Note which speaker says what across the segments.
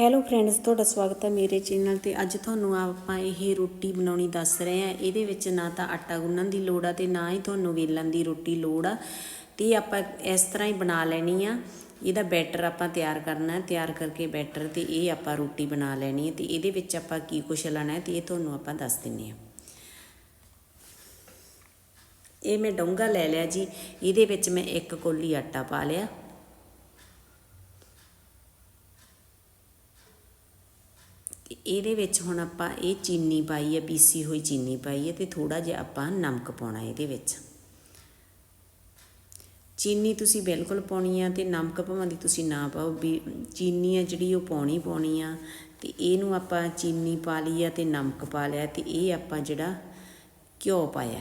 Speaker 1: Hello friends ਤੁਹਾਡਾ ਸਵਾਗਤ ਹੈ ਮੇਰੇ ਚੈਨਲ ਤੇ। ਅੱਜ ਤੁਹਾਨੂੰ ਆਪਾਂ ਇਹ ਰੋਟੀ ਬਣਾਉਣੀ ਦੱਸ ਰਹੇ ਹਾਂ। ਇਹਦੇ ਵਿੱਚ ਨਾ ਤਾਂ ਆਟਾ ਗੁੰਨਣ ਦੀ ਲੋੜ ਆ ਤੇ ਨਾ ਹੀ ਤੁਹਾਨੂੰ ਵੇਲਣ ਦੀ ਰੋਟੀ ਲੋੜ ਆ। ਤੇ ਆਪਾਂ ਇਸ ਤਰ੍ਹਾਂ ਹੀ ਬਣਾ ਲੈਣੀ ਆ। ਇਹਦਾ ਬੈਟਰ ਆਪਾਂ ਤਿਆਰ ਕਰਨਾ ਤਿਆਰ ਕਰਕੇ ਬੈਟਰ ਤੇ ਇਹ ਆਪਾਂ ਰੋਟੀ ਬਣਾ ਲੈਣੀ ਹੈ। ਤੇ ਇਹਦੇ ਵਿੱਚ ਆਪਾਂ ਕੀ ਕੁਛ ਲੈਣਾ ਹੈ ਤੇ ਇਹ ਤੁਹਾਨੂੰ ਆਪਾਂ ਦੱਸ ਦਿੰਨੇ ਆ ਇਹ ਮੈਂ ਡੋਂਗਾ ਲੈ ਲਿਆ ਜੀ। ਇਹਦੇ ਵਿੱਚ ਮੈਂ ਇੱਕ ਕੋਲੀ ਆਟਾ ਪਾ ਲਿਆ। ਇਹਦੇ ਵਿੱਚ ਹੁਣ ਆਪਾਂ ਇਹ ਚੀਨੀ ਪਾਈ ਹੈ ਪੀਸੀ ਹੋਈ ਚੀਨੀ ਪਾਈ ਹੈ ਤੇ ਥੋੜਾ ਜਿਹਾ ਆਪਾਂ ਨਮਕ ਪਾਉਣਾ ਇਹਦੇ ਵਿੱਚ। ਚੀਨੀ ਤੁਸੀਂ ਬਿਲਕੁਲ ਪਾਉਣੀ ਆ ਤੇ ਨਮਕ ਭਾਵੇਂ ਦੀ ਤੁਸੀਂ ਨਾ ਪਾਓ, ਵੀ ਚੀਨੀ ਆ ਜਿਹੜੀ ਉਹ ਪਾਉਣੀ ਪਾਉਣੀ ਆ ਤੇ ਇਹਨੂੰ ਆਪਾਂ ਚੀਨੀ ਪਾ ਲਈ ਆ ਤੇ ਨਮਕ ਪਾ ਲਿਆ ਤੇ ਇਹ ਆਪਾਂ ਜਿਹੜਾ ਘਿਓ ਪਾਇਆ।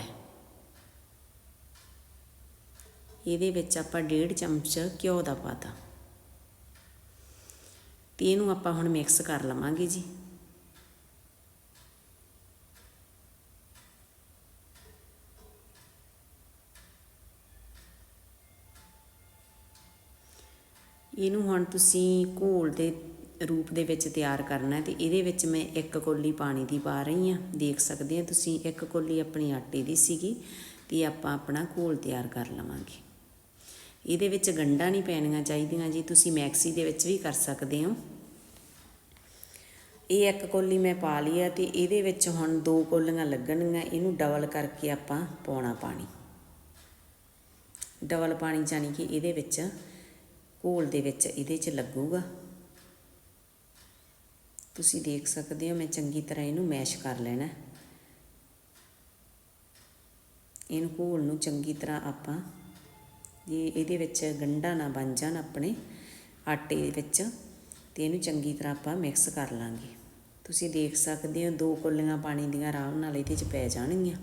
Speaker 1: ਇਹਦੇ ਵਿੱਚ ਆਪਾਂ ਡੇਢ ਚਮਚ ਘਿਓ ਦਾ ਪਾਤਾ। ਤੇ ਇਹਨੂੰ ਆਪਾਂ ਹੁਣ ਮਿਕਸ ਕਰ ਲਵਾਂਗੇ ਜੀ। ਇਹਨੂੰ ਹੁਣ ਤੁਸੀਂ ਘੋਲ ਦੇ ਰੂਪ ਦੇ ਵਿੱਚ ਤਿਆਰ ਕਰਨਾ ਹੈ ਤੇ ਇਹਦੇ ਵਿੱਚ ਮੈਂ ਇੱਕ ਕੋਲੀ ਪਾਣੀ ਦੀ ਪਾ ਰਹੀ ਹਾਂ। ਦੇਖ ਸਕਦੇ ਹੋ ਤੁਸੀਂ, ਇੱਕ ਕੋਲੀ ਆਪਣੀ ਆਟੇ ਦੀ ਸੀਗੀ ਤੇ ਆਪਾਂ ਆਪਣਾ ਘੋਲ ਤਿਆਰ ਕਰ ਲਵਾਂਗੇ। ਇਹਦੇ ਵਿੱਚ ਗੰਢਾਂ ਨਹੀਂ ਪੈਣੀਆਂ ਚਾਹੀਦੀਆਂ ਜੀ, ਤੁਸੀਂ ਮੈਕਸੀ ਦੇ ਵਿੱਚ ਵੀ ਕਰ ਸਕਦੇ ਹੋ। ਇਹ ਇੱਕ ਕੋਲੀ ਮੈਂ ਪਾ ਲਈ ਆ ਤੇ ਇਹਦੇ ਵਿੱਚ ਹੁਣ ਦੋ ਕੋਲੀਆਂ ਲੱਗਣਗੀਆਂ, ਇਹਨੂੰ ਡਬਲ ਕਰਕੇ ਆਪਾਂ ਪਾਉਣਾ ਪਾਣੀ। ਡਬਲ ਪਾਣੀ ਜਾਨੀ ਕਿ ਇਹਦੇ ਵਿੱਚ ਘੋਲ ਦੇ ਵਿੱਚ ਇਹਦੇ 'ਚ ਲੱਗੂਗਾ। ਤੁਸੀਂ ਦੇਖ ਸਕਦੇ ਹੋ, ਮੈਂ ਚੰਗੀ ਤਰ੍ਹਾਂ ਇਹਨੂੰ ਮੈਸ਼ ਕਰ ਲੈਣਾ। ਇਹਨੂੰ ਘੋਲ ਨੂੰ ਚੰਗੀ ਤਰ੍ਹਾਂ ਆਪਾਂ, ਜੇ ਇਹਦੇ ਵਿੱਚ ਗੰਢਾ ਨਾ ਬਣ ਜਾਣ ਆਪਣੇ ਆਟੇ ਦੇ ਵਿੱਚ, ਤੇ ਇਹਨੂੰ ਚੰਗੀ ਤਰ੍ਹਾਂ ਆਪਾਂ ਮਿਕਸ ਕਰ ਲਾਂਗੇ। ਤੁਸੀਂ ਦੇਖ ਸਕਦੇ ਹੋ, ਦੋ ਕੋਲੀਆਂ ਪਾਣੀ ਦੀਆਂ ਆਰਾਮ ਨਾਲ ਇਹਦੇ 'ਚ ਪੈ ਜਾਣਗੀਆਂ।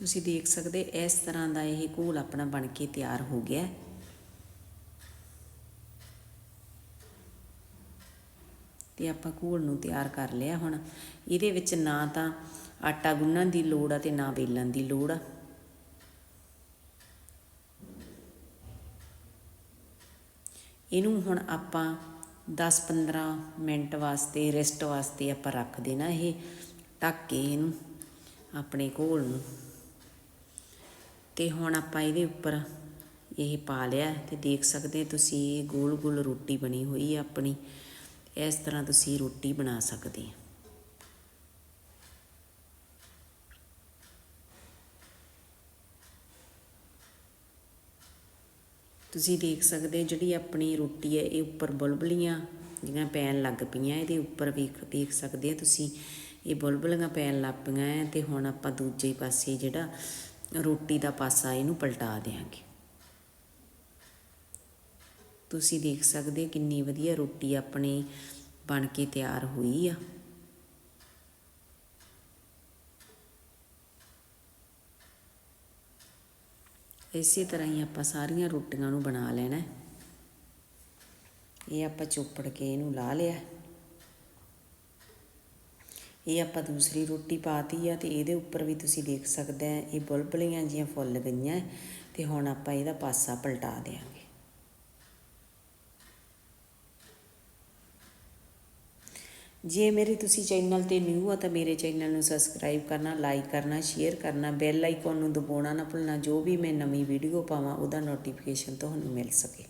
Speaker 1: ਤੁਸੀਂ ਦੇਖ ਸਕਦੇ ਇਸ ਤਰ੍ਹਾਂ ਦਾ ਇਹ ਘੋਲ ਆਪਣਾ ਬਣ ਕੇ ਤਿਆਰ ਹੋ ਗਿਆ। ਹੈ ਤੇ ਆਪਾਂ ਘੋਲ ਨੂੰ ਤਿਆਰ ਕਰ ਲਿਆ ਹੁਣ। ਇਹਦੇ ਵਿੱਚ ਨਾ ਤਾਂ ਆਟਾ ਗੁੰਨਣ ਦੀ ਲੋੜ ਆ ਤੇ ਨਾ ਵੇਲਣ ਦੀ ਲੋੜ ਆ। ਇਹਨੂੰ ਹੁਣ ਆਪਾਂ 10-15 ਮਿੰਟ ਵਾਸਤੇ ਰੈਸਟ ਵਾਸਤੇ ਆਪਾਂ ਰੱਖ ਦੇਣਾ ਇਹ। ਢੱਕ ਕੇ ਇਹਨੂੰ ਆਪਣੇ ਘੋਲ ਨੂੰ। ਤੇ ਹੁਣ ਆਪਾਂ ਇਹਦੇ ਉੱਪਰ ਇਹ ਪਾ ਲਿਆ ਤੇ ਦੇਖ ਸਕਦੇ ਤੁਸੀਂ ਇਹ ਗੋਲ ਗੋਲ ਰੋਟੀ ਬਣੀ ਹੋਈ ਹੈ ਆਪਣੀ। ਇਸ ਤਰ੍ਹਾਂ ਤੁਸੀਂ ਰੋਟੀ ਬਣਾ ਸਕਦੇ ਹੋ। ਤੁਸੀਂ ਦੇਖ ਸਕਦੇ ਜਿਹੜੀ ਆਪਣੀ ਰੋਟੀ ਹੈ ਇਹ ਉੱਪਰ ਬੁਲਬਲੀਆਂ ਜਿਹੜੀਆਂ ਪੈਣ ਲੱਗ ਪਈਆਂ, ਇਹਦੇ ਉੱਪਰ ਵੇਖ, ਦੇਖ ਸਕਦੇ ਆ ਤੁਸੀਂ। ਇਹ ਬੁਲਬਲੀਆਂ ਪੈਣ ਲੱਗ ਪਈਆਂ ਤੇ ਹੁਣ ਆਪਾਂ ਦੂਜੇ ਪਾਸੇ ਜਿਹੜਾ ਰੋਟੀ ਦਾ ਪਾਸਾ ਇਹਨੂੰ ਪਲਟਾ ਦੇਾਂਗੇ ਤੁਸੀਂ ਦੇਖ ਸਕਦੇ ਕਿੰਨੀ ਵਧੀਆ ਰੋਟੀ ਆਪਣੀ ਬਣ ਕੇ ਤਿਆਰ ਹੋਈ ਆ। ਇਸੇ ਤਰ੍ਹਾਂ ਹੀ ਆਪਾਂ ਸਾਰੀਆਂ ਰੋਟੀਆਂ ਨੂੰ ਬਣਾ ਲੈਣਾ। ਇਹ ਆਪਾਂ ਚੋਪੜ ਕੇ ਇਹਨੂੰ ਲਾ ਲਿਆ। ਇਹ ਆਪਾਂ ਦੂਸਰੀ ਰੋਟੀ ਪਾਤੀ ਆ ਤੇ ਇਹਦੇ ਉੱਪਰ ਵੀ ਤੁਸੀਂ ਦੇਖ ਸਕਦੇ ਆ, ਇਹ ਬੁਲਬਲੀਆਂ ਜੀਆਂ ਫੁੱਲ ਗਈਆਂ ਤੇ ਹੁਣ ਆਪਾਂ ਇਹਦਾ ਪਾਸਾ ਪਲਟਾ ਦੇਾਂਗੇ ਜੇ ਮੇਰੇ ਤੁਸੀਂ ਚੈਨਲ ਤੇ ਨਿਊ ਆ ਤਾਂ ਮੇਰੇ ਚੈਨਲ ਨੂੰ ਸਬਸਕ੍ਰਾਈਬ ਕਰਨਾ, ਲਾਈਕ ਕਰਨਾ, ਸ਼ੇਅਰ ਕਰਨਾ, ਬੈਲ ਆਈਕਨ ਨੂੰ ਦਬਾਉਣਾ ਨਾ ਭੁੱਲਣਾ, ਜੋ ਵੀ ਮੈਂ ਨਵੀਂ ਵੀਡੀਓ ਪਾਵਾਂ, ਉਹਦਾ ਨੋਟੀਫਿਕੇਸ਼ਨ ਤੁਹਾਨੂੰ ਮਿਲ ਸਕੇ।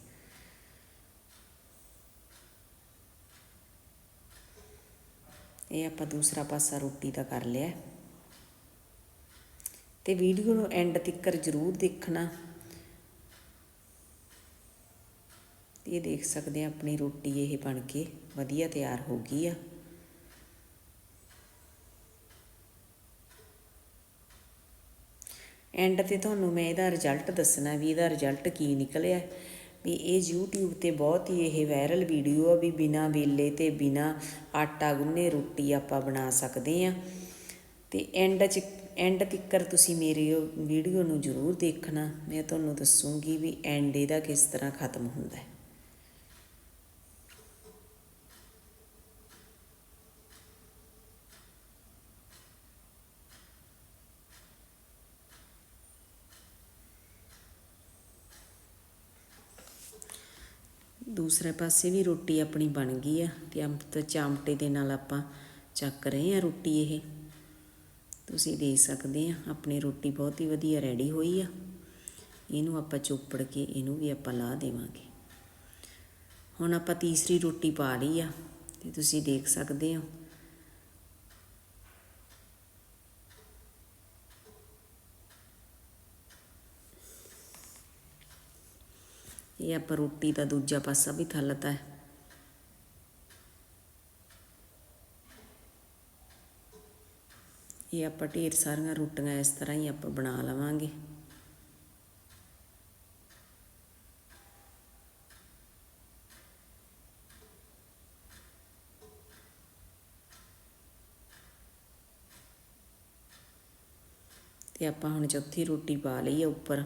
Speaker 1: ਇਹ ਆਪਾਂ ਦੂਸਰਾ ਪਾਸਾ ਰੋਟੀ ਦਾ ਕਰ ਲਿਆ। ਤੇ ਵੀਡੀਓ ਨੂੰ ਐਂਡ ਤੱਕ ਜ਼ਰੂਰ ਦੇਖਣਾ। ਇਹ ਦੇਖ ਸਕਦੇ ਆ ਆਪਣੀ ਰੋਟੀ ਇਹ ਬਣ ਕੇ ਵਧੀਆ ਤਿਆਰ ਹੋ ਗਈ ਆ। ਐਂਡ ਤੇ ਤੁਹਾਨੂੰ ਮੈਂ ਇਹਦਾ ਰਿਜ਼ਲਟ ਦੱਸਣਾ ਵੀ ਇਹਦਾ ਰਿਜ਼ਲਟ ਕੀ ਨਿਕਲਿਆ। ਵੀ ਇਹ YouTube ਤੇ ਬਹੁਤ ਹੀ ਇਹ ਵਾਇਰਲ ਵੀਡੀਓ ਆ ਵੀ ਬਿਨਾ ਵੇਲੇ ਤੇ ਬਿਨਾ ਆਟਾ ਗੁੰਨੇ ਰੋਟੀ ਆਪਾਂ ਬਣਾ ਸਕਦੇ ਆ ਤੇ ਐਂਡ ਚ ਐਂਡ ਤੱਕਰ ਤੁਸੀਂ ਮੇਰੀ ਉਹ ਵੀਡੀਓ ਨੂੰ ਜ਼ਰੂਰ ਦੇਖਣਾ। ਮੈਂ ਤੁਹਾਨੂੰ ਦੱਸੂਗੀ ਵੀ ਐਂਡ ਇਹਦਾ ਕਿਸ ਤਰ੍ਹਾਂ ਖਤਮ ਹੁੰਦਾ ਹੈ। ਦੂਸਰੇ ਪਾਸੇ ਵੀ ਰੋਟੀ ਆਪਣੀ ਬਣ ਗਈ ਆ ਤੇ ਅੰਮ੍ਰਿਤ ਚਾਮਟੇ ਦੇ ਨਾਲ ਆਪਾਂ ਚੱਕ ਰਹੇ ਆ ਰੋਟੀ ਇਹ। ਤੁਸੀਂ ਦੇ ਸਕਦੇ ਆ, ਆਪਣੀ ਰੋਟੀ ਬਹੁਤ ਹੀ ਵਧੀਆ ਰੈਡੀ ਹੋਈ ਆ। ਇਹਨੂੰ ਆਪਾਂ ਚੋਪੜ ਕੇ ਇਹਨੂੰ ਵੀ ਆਪਾਂ ਲਾ ਦੇਵਾਂਗੇ। ਹੁਣ ਆਪਾਂ ਤੀਸਰੀ ਰੋਟੀ ਪਾ ਲਈ ਆ, ਤੇ ਤੁਸੀਂ ਦੇਖ ਸਕਦੇ ਹੋ ਇਹ ਆਪਾਂ ਰੋਟੀ ਦਾ ਦੂਜਾ ਪਾਸਾ ਵੀ ਥੱਲਤਾ ਹੈ। ਇਹ ਆਪਾਂ ਢੇਰ ਸਾਰੀਆਂ ਰੋਟੀਆਂ ਇਸ ਤਰ੍ਹਾਂ ਹੀ ਆਪਾਂ ਬਣਾ ਲਵਾਂਗੇ। ਤੇ ਆਪਾਂ ਹੁਣ ਚੌਥੀ ਰੋਟੀ ਪਾ ਲਈ ਹੈ ਉੱਪਰ।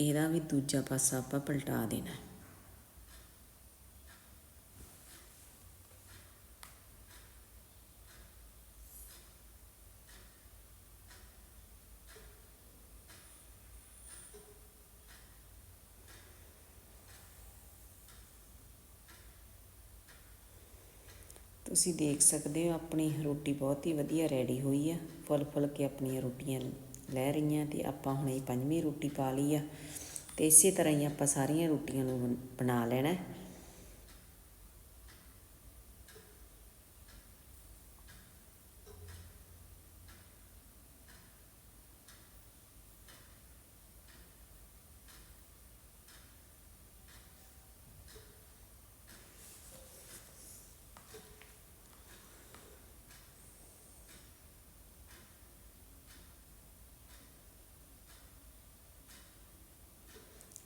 Speaker 1: ਇਹਦਾ ਵੀ ਦੂਜਾ ਪਾਸਾ ਆਪਾਂ ਪਲਟਾ ਦੇਣਾ ਹੈ। ਤੁਸੀਂ ਦੇਖ ਸਕਦੇ ਹੋ ਆਪਣੀ ਰੋਟੀ ਬਹੁਤ ਹੀ ਵਧੀਆ ਰੈਡੀ ਹੋਈ ਆ ਫੁੱਲ ਫੁੱਲ ਕੇ ਆਪਣੀਆਂ ਰੋਟੀਆਂ ਲੈ ਰਹੀਆਂ ਤੇ ਆਪਾਂ ਹੁਣ ਇਹ ਪੰਜਵੀਂ ਰੋਟੀ ਪਾ ਲਈ ਆ ਤੇ ਇਸੇ ਤਰ੍ਹਾਂ ਹੀ ਆਪਾਂ ਸਾਰੀਆਂ ਰੋਟੀਆਂ ਨੂੰ ਬਣ- ਬਣਾ ਲੈਣਾ ਹੈ।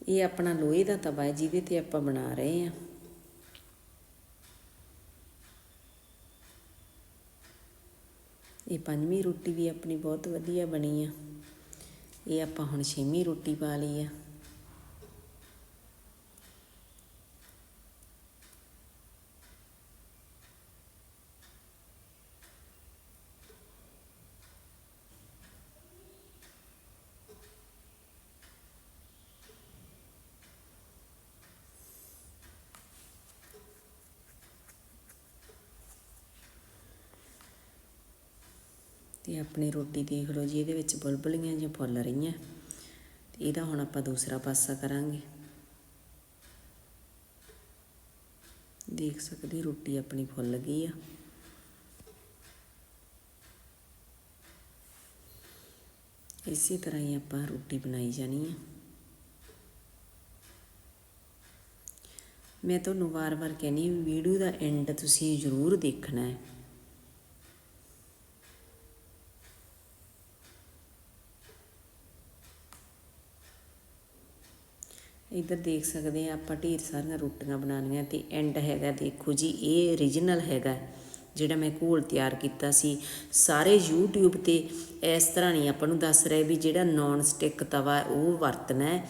Speaker 1: ਇਹ ਆਪਣਾ ਲੋਹੇ ਦਾ ਤਵਾ ਹੈ, ਜਿਹਦੇ ਤੇ ਆਪਾਂ ਬਣਾ ਰਹੇ ਹਾਂ। ਇਹ ਪੰਜਵੀਂ ਰੋਟੀ ਵੀ ਆਪਣੀ ਬਹੁਤ ਵਧੀਆ ਬਣੀ ਆ। ਇਹ ਆਪਾਂ ਹੁਣ ਛੇਵੀਂ ਰੋਟੀ ਪਾ ਲਈ ਆ। ਤੇ ਆਪਣੀ ਰੋਟੀ ਦੇਖ ਲਓ ਜੀ, ਇਹਦੇ ਵਿੱਚ ਬੁਲਬੁਲੀਆਂ ਜਿਹੀਆਂ ਫੁੱਲ ਰਹੀਆਂ। ਤੇ ਇਹਦਾ ਹੁਣ ਆਪਾਂ ਦੂਸਰਾ ਪਾਸਾ ਕਰਾਂਗੇ। ਦੇਖ ਸਕਦੇ ਰੋਟੀ ਆਪਣੀ ਫੁੱਲ ਗਈ ਆ। ਇਸੇ ਤਰ੍ਹਾਂ ਹੀ ਆਪਾਂ ਰੋਟੀ ਬਣਾਈ ਜਾਣੀ ਆ। ਮੈਂ ਤੁਹਾਨੂੰ ਵਾਰ-ਵਾਰ ਕਹਿੰਦੀ ਹਾਂ, ਵੀਡੀਓ ਦਾ ਐਂਡ ਤੁਸੀਂ ਜ਼ਰੂਰ ਦੇਖਣਾ ਹੈ। ਇੱਧਰ ਦੇਖ ਸਕਦੇ ਆ ਆਪਾਂ ਢੇਰ ਸਾਰੀਆਂ ਰੋਟੀਆਂ ਬਣਾਉਣੀਆਂ ਤੇ ਐਂਡ ਹੈਗਾ ਦੇਖੋ ਜੀ, ਇਹ origignal ਹੈਗਾ, ਜਿਹੜਾ ਮੈਂ ਘੋਲ ਤਿਆਰ ਕੀਤਾ ਸੀ। ਸਾਰੇ YouTube ਤੇ ਇਸ ਤਰ੍ਹਾਂ ਨਹੀਂ ਆਪਾਂ ਨੂੰ ਦੱਸ ਰਹੇ ਵੀ ਜਿਹੜਾ ਨੌਨ ਸਟਿਕ ਤਵਾ ਉਹ ਵਰਤਣਾ ਹੈ,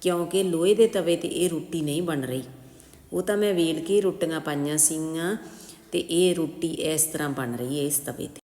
Speaker 1: ਕਿਉਂਕਿ ਲੋਹੇ ਦੇ ਤਵੇ ਤੇ ਇਹ ਰੋਟੀ ਨਹੀਂ ਬਣ ਰਹੀ। ਉਹ ਤਾਂ ਮੈਂ ਵੇਲ ਕੇ ਰੋਟੀਆਂ ਪਾਈਆਂ ਸੀਗੀਆਂ ਤੇ ਇਹ ਰੋਟੀ ਇਸ ਤਰ੍ਹਾਂ ਬਣ ਰਹੀ ਹੈ ਇਸ ਤਵੇ ਤੇ।